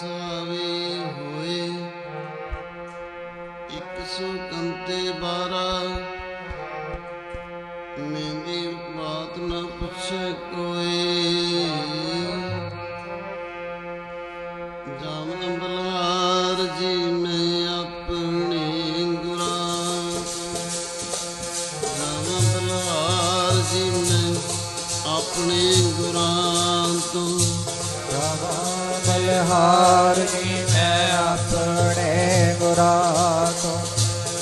ਤਰਤ ਹੋਏ। ਇੱਕ ਸੌ ਬਾਰਾ। ਮਹਿੰਦੀ ਬਾਤ ਨਾ ਪੁੱਛੇ ਕੋਈ ਜਾਮਨ ਬਲਹਾਰ ਜੀ, ਮੈਂ ਆਪਣੇ ਗੁਰਾਂ। ਜਾਮਨ ਬਲਹਾਰ ਜੀ, ਮੈਂ ਆਪਣੇ ਗੁਰਾਂ ਤੋਂ ਬਲਹਾਰ ਜੀ ਮੈਂ ਆਪਣੇ ਗੁਰਾਂ ਤੋਂ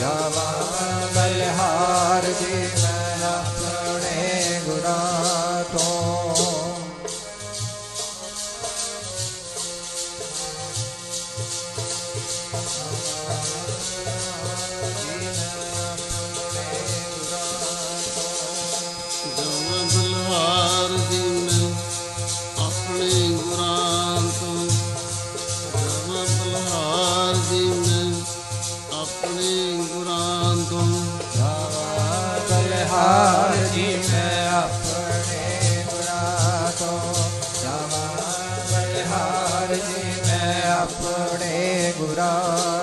ਜਾਵਾ ਬਲਹਾਰ ਜੀ ਮੈਂ ਆਪਣੇ ਗੁਰਾਂ ਤੋਂ। ਜਾਵਾਂ ਗੁਰਾਂ ਤੋਂ। ਜਾਵਾ ਬਲਹਾਰ ਜੀ ਮੈਂ ਆਪਣੇ ਗੁਰਾਂ ਤੋਂ ਜਾਵਾ ਬਲਹਾਰ ਜੀ ਮੈਂ ਆਪਣੇ ਗੁਰਾਂ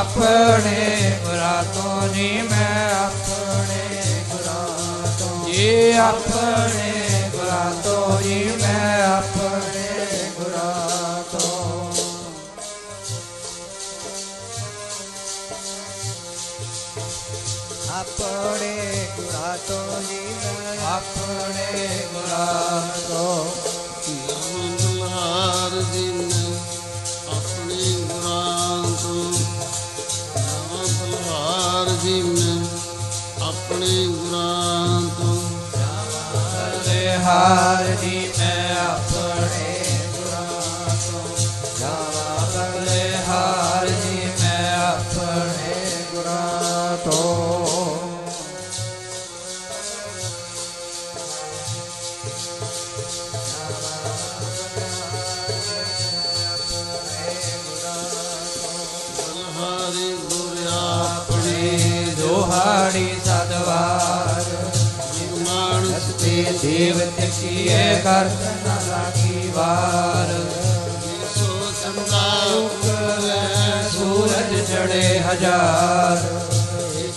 ਆਪਣੇ ਗੁਰਾਂ ਤੋਂ ਜੀ ਮੈਂ ਆਪਣੇ ਗੁਰਾਂ ਤੋਂ ਜੀ ਆਪਣੇ ਗੁਰਾਂ ਤੋਂ ਜੀ ਮੈਂ ਆਪਣੇ ਗੁਰਾਂ ਤੋਂ ਆਪਣੇ ਗੁਰਾਂ ਤੋਂ ਜੀ ਮੈਂ ਆਪਣੇ ਗੁਰਾਂ ਬਲਹਾਰ ਮੈਂ ਆਪਣੇ ਗੁਰਾਂ ਤੋਂ। ਹਾਰ ਜੀ ਮੈਂ ਆਪਣੇ ਦੋਹਾੜੀ ਸਦਵਾਰ ਮਾਨਸ ਤੇ ਦੇਵਤ ਕੀਏ ਕਰਤ ਨ ਲਾਗੀ ਵਾਰ। ਸੋ ਉਕਲੇ ਸੂਰਜ ਚੜੇ ਹਜ਼ਾਰ।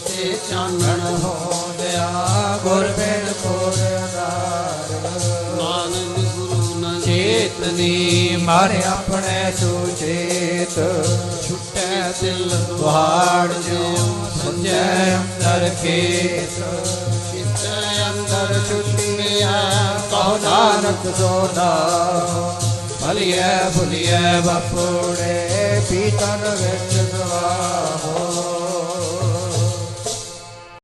ਤੇ ਚਾਨਣ ਹੋਂਦਿਆ ਗੁਰ ਬਿਨ ਕੋਰ ਅਦਾਰ ਨਾਨਕ ਗੁਰੂ ਨ ਚੇਤਨੀ ਮਾਰੇ ਆਪਣੇ ਸੁਚੇਤ। ਛੁਟੈ ਦਿਲ ਦੁਹਾੜ ਜਿਉ ਜਿਚੈ ਅੰਦਰ ਕੇਸ ਜਿਚੈ ਅੰਦਰ ਚੁਟਮਿਆ ਕਹੋ ਨਾਨਕ ਜੋਨਾ ਭਲਿਐ, ਭੁਲਿਐ ਬਾਪੂੜੇ ਪੀਤਨ ਵਿੱਚ ਦਵਾਹੋ